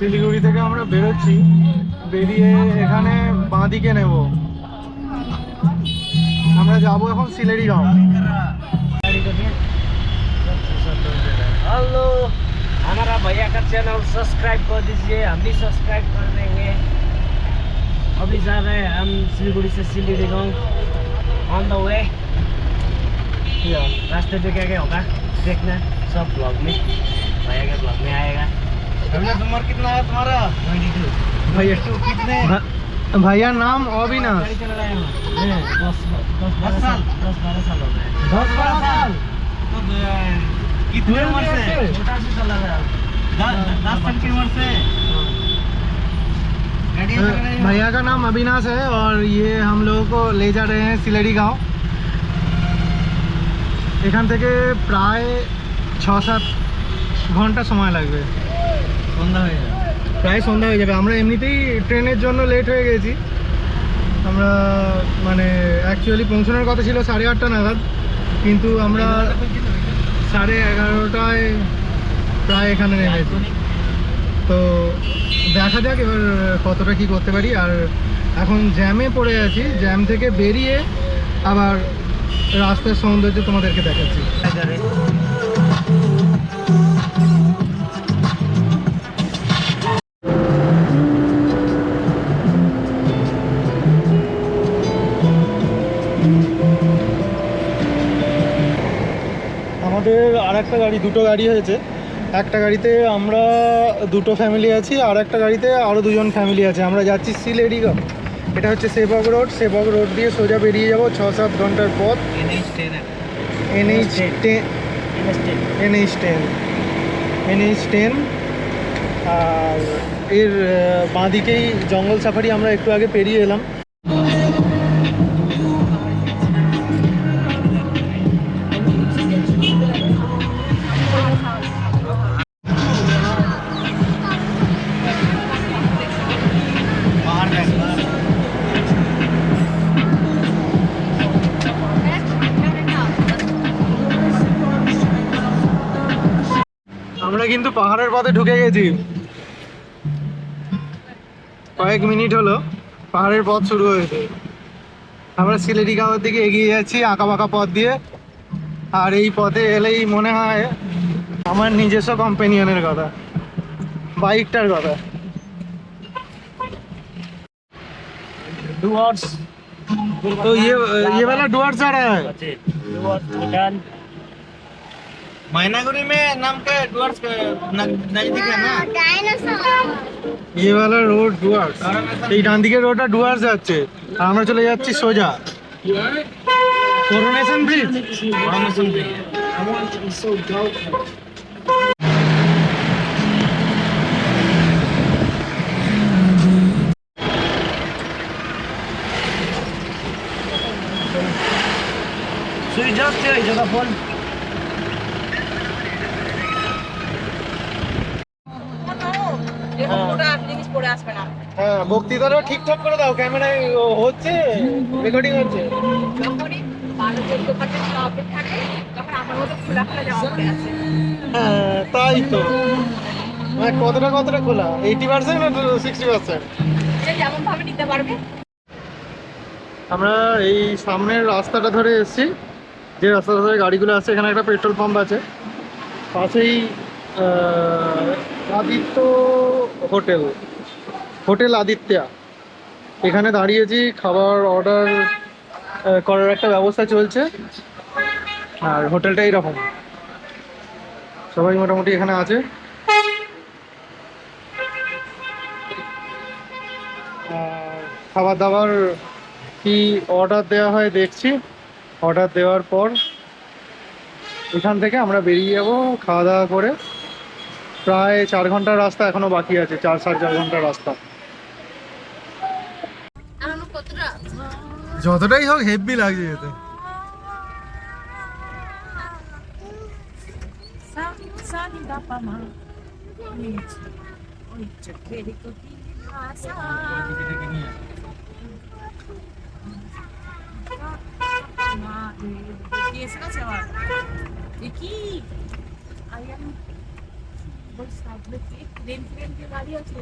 শিলিগুড়ি থেকে আমরা বেরোচ্ছি বেরিয়ে এখানে বাঁ দিকে নেব আমরা যাব এখন সিলেরি গাঁও हेलो हमारा भैया का चैनल सब्सक्राइब कर दीजिए हम भी सब्सक्राइब कर देंगे अभी जा रहे हैं हम सिलीगुड़ी से सिलीगुड़ी गाँव ऑन द वे रास्ते पे क्या क्या होगा देखना सब ब्लॉग में भैया के ब्लॉग में आएगा भैया उम्र कितना है तुम्हारा ट्वेंटी टू भैया कितने भ- भैया नाम अविनाश गाड़ी चला रहे हैं हम? दस दस बारह साल दस बारह साल हो गए दस बारह साल कितने उम्र से छोटा से चला रहा है दस साल की उम्र से गाड़ी चला रहे हैं भैया का नाम अविनाश है और ये हम लोगों को ले जा रहे हैं सिलेरी गांव এখান থেকে প্রায় ছ সাত ঘন্টা সময় লাগবে সন্ধ্যা হয়ে যাবে। প্রায় সন্ধ্যা হয়ে যাবে। আমরা এমনিতেই ট্রেনের জন্য লেট হয়ে গেছি। আমরা মানে অ্যাকচুয়ালি পৌঁছানোর কথা ছিল সাড়ে আটটা নাগাদ। কিন্তু আমরা সাড়ে এগারোটায় প্রায় এখানে নেমেছি তো দেখা যাক এবার কতটা কি করতে পারি। আর এখন জ্যামে পড়ে আছি। জ্যাম থেকে বেরিয়ে আবার রাস্তার সৌন্দর্য তোমাদেরকে দেখাচ্ছি। আমাদের আর একটা গাড়ি, দুটো গাড়ি হয়েছে। একটা গাড়িতে আমরা দুটো ফ্যামিলি আছি, আর একটা গাড়িতে আরও দুজন ফ্যামিলি আছে। আমরা যাচ্ছি সিলেডিগা এটা হচ্ছে সেবক রোড। সেবক রোড দিয়ে সোজা বেরিয়ে যাব ছ সাত ঘণ্টার পথ। Ten. NH ten. NH ten. আর এর বাঁদিকেই জঙ্গল সাফারি। আমরা একটু আগে পেরিয়ে এলাম। আমরা কিন্তু পাহাড়ের পথে ঢুকে গেছি কয়েক মিনিট হলো পাহাড়ের পথ শুরু হয়েছে আমরা সিলেটি গাঁওয়ের দিকে এগিয়ে যাচ্ছি আঁকা বাঁকা পথ দিয়ে আর এই পথে এলেই মনে হয় আমার নিজস্ব কম্পেনিয়নের কথা বাইকটার কথা डुअर्स तो ये ये वाला डुअर्स आ रहा है डुअर्स भूटान मैनागुड़ी में नाम के डुअर्स के नजदीक है ना ये वाला রোড ডুয়ার্স এই ডান দিকের রোডটা ডুয়ার্স যাচ্ছে আর আমরা চলে যাচ্ছি সোজা Coronation Bridge Coronation Bridge switch off এই জায়গা ফোন এরকম বক্তৃতাটা ঠিকঠাক করে দাও ক্যামেরায় হচ্ছে রেকর্ডিং হচ্ছে। যখনই বারো চোদ্দ ঘণ্টা অফিস থাকে তখন আমার মতো খোলা খোলা জামা পরে আছে। হ্যাঁ তাই তো। মানে কতটা কতটা খোলা? এইটি পার্সেন্ট না সিক্সটি পার্সেন্ট যেমন ভাবে নিতে পারবে। আমরা এই সামনের রাস্তাটা ধরে এসেছি। যে রাস্তাটা ধরে গাড়িগুলো আছে এখানে একটা পেট্রোল পাম্প আছে। পাশেই আদিত্য হোটেল। হোটেল আদিত্যা। এখানে দাঁড়িয়েছি, খাবার অর্ডার করার একটা ব্যবস্থা চলছে। আর হোটেলটা এইরকম সবাই মোটামুটি এখানে আছে। খাবার দাবার কি অর্ডার দেওয়া হয় দেখছি। অর্ডার দেওয়ার পর এখান থেকে আমরা বেরিয়ে যাব খাওয়া দাওয়া করে। প্রায় চার ঘণ্টার রাস্তা এখনও বাকি আছে, চার সাড়ে চার ঘণ্টার রাস্তা। যতটাই হোক হেভি লাগছে যেতে দেখি আয়ান বল সামনে ট্রেন ট্রেন গাড়ি আছে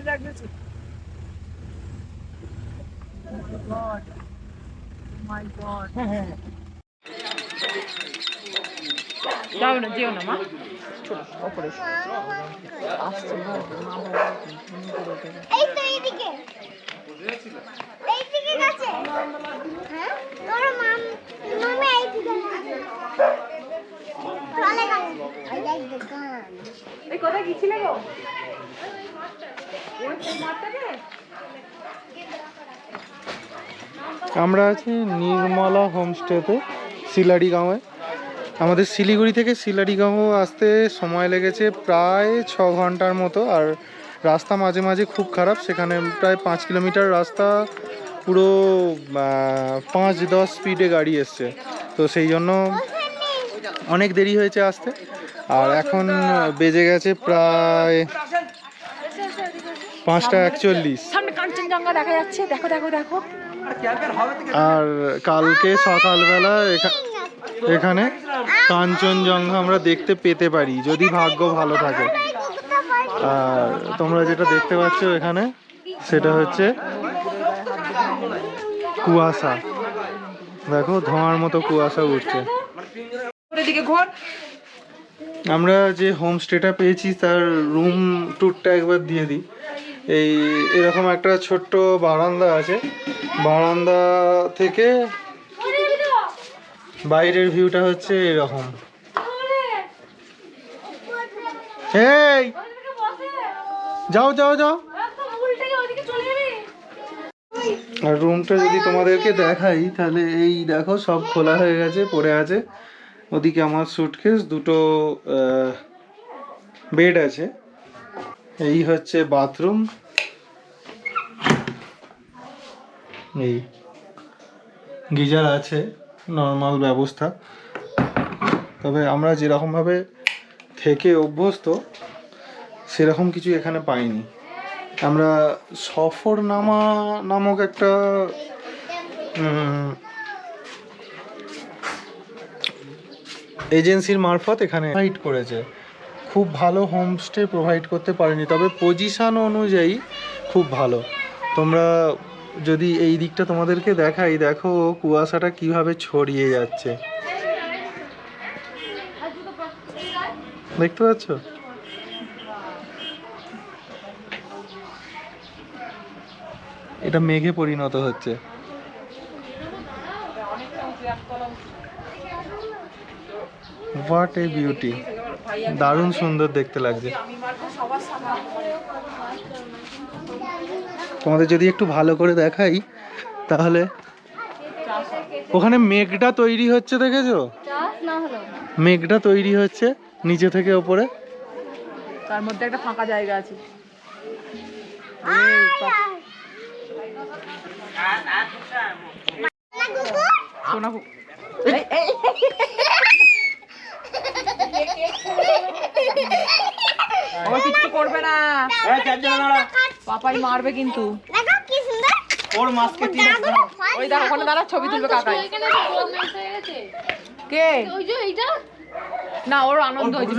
ডাকতেছি God. My যাও না যেও না মা। এই তো এইদিকে। এইদিকে গেছে। হ্যাঁ? তোর মাম মামা এইদিকে গেছে চলে গেছে আই লাইক দ্য গান আমরা আছি নির্মলা হোমস্টেতে, শিলাডিগাঁওয়ে। আমাদের শিলিগুড়ি থেকে শিলাডিগাঁও আসতে সময় লেগেছে প্রায় ছ ঘণ্টার মতো, আর রাস্তা মাঝে মাঝে খুব খারাপ। সেখানে প্রায় পাঁচ কিলোমিটার রাস্তা, পুরো পাঁচ দশ স্পিডে গাড়ি এসছে। তো সেই জন্য অনেক দেরি হয়েছে আসতে। আর এখন বেজে গেছে প্রায় পাঁচটা একচল্লিশ। দেখা যাচ্ছে। দেখো দেখো দেখো। আর কালকে সকালবেলা এখা- এখানে কাঞ্চনজঙ্ঘা আমরা দেখতে পেতে পারি যদি ভাগ্য ভালো থাকে। আর তোমরা যেটা দেখতে পাচ্ছ এখানে সেটা হচ্ছে কুয়াশা। দেখো ধোঁয়ার মতো কুয়াশা উঠছে। ঘোর। আমরা যে হোমস্টেটা পেয়েছি, তার রুম ট্যুরটা একবার দিয়ে দিই। এই এরকম একটা ছোট্ট বারান্দা আছে। বারান্দা থেকে বাইরের ভিউটা হচ্ছে এরকম। এই! যাও যাও যাও। আর রুমটা যদি তোমাদেরকে দেখাই, তাহলে এই দেখো সব খোলা হয়ে গেছে, পড়ে আছে। ওদিকে আমার সুটকেস দুটো বেড আছে। এই হচ্ছে বাথরুম এই গিজার আছে নর্মাল ব্যবস্থা। তবে আমরা যেরকমভাবে থেকে অভ্যস্ত, সেরকম কিছু এখানে পাইনি। আমরা সফরনামা নামক একটা এজেন্সির মারফত এখানে প্রোভাইড করেছে। খুব ভালো হোমস্টে প্রোভাইড করতে পারেনি, তবে পজিশান অনুযায়ী খুব ভালো। তোমরা যদি এই দিকটা তোমাদেরকে দেখাই, দেখো কুয়াশাটা কীভাবে ছড়িয়ে যাচ্ছে। দেখতে পাচ্ছ? এটা মেঘে পরিণত হচ্ছে। হোয়াট এ বিউটি দারুণ সুন্দর দেখতে লাগছে। তোমাদের যদি একটু ভালো করে দেখাই তাহলে ওখানে মেঘটা তৈরি হচ্ছে দেখেছ? মেঘটা তৈরি হচ্ছে নিচে থেকে ওপরে। তার মধ্যে একটা ফাঁকা জায়গা আছে। সোনা এই, কিচ্ছু করবে না। পাপাই মারবে কিন্তু। দেখো কি সুন্দর। ওর মাছকে ওই দেখো ওখানে দাঁড়া ছবি তুলবে কাকাই। কে? ওই যে এইটা না ওর আনন্দ হয়েছে